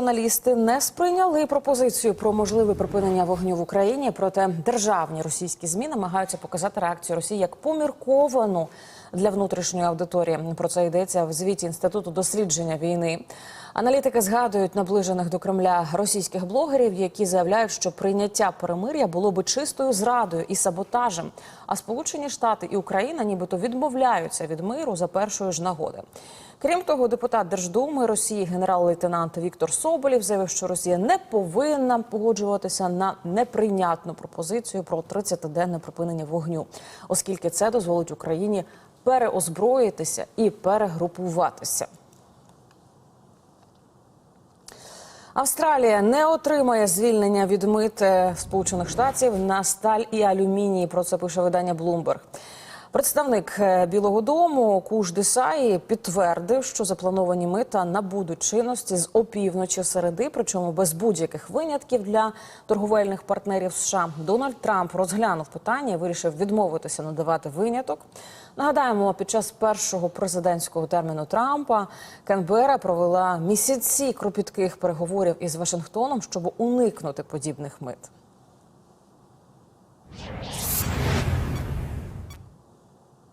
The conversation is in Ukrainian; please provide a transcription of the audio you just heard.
Націоналісти не сприйняли пропозицію про можливе припинення вогню в Україні. Проте державні російські змі намагаються показати реакцію Росії як помірковану для внутрішньої аудиторії. Про це йдеться в звіті інституту дослідження війни. Аналітики згадують наближених до Кремля російських блогерів, які заявляють, що прийняття перемир'я було би чистою зрадою і саботажем. А Сполучені Штати і Україна, нібито відмовляються від миру за першої ж нагоди. Крім того, депутат Держдуми Росії генерал-лейтенант Віктор Соболєв заявив, що Росія не повинна погоджуватися на неприйнятну пропозицію про 30-денне припинення вогню, оскільки це дозволить Україні переозброїтися і перегрупуватися. Австралія не отримає звільнення від мит Сполучених Штатів на сталь і алюміній. Про це пише видання Bloomberg. Представник е, Білого Дому Куш Десаї підтвердив, що заплановані мита набудуть чинності з опівночі середи, причому без будь-яких винятків для торговельних партнерів США. Дональд Трамп розглянув питання і вирішив відмовитися надавати виняток. Нагадаємо, під час першого президентського терміну Трампа Канбера провела місяці кропітких переговорів із Вашингтоном, щоб уникнути подібних мит.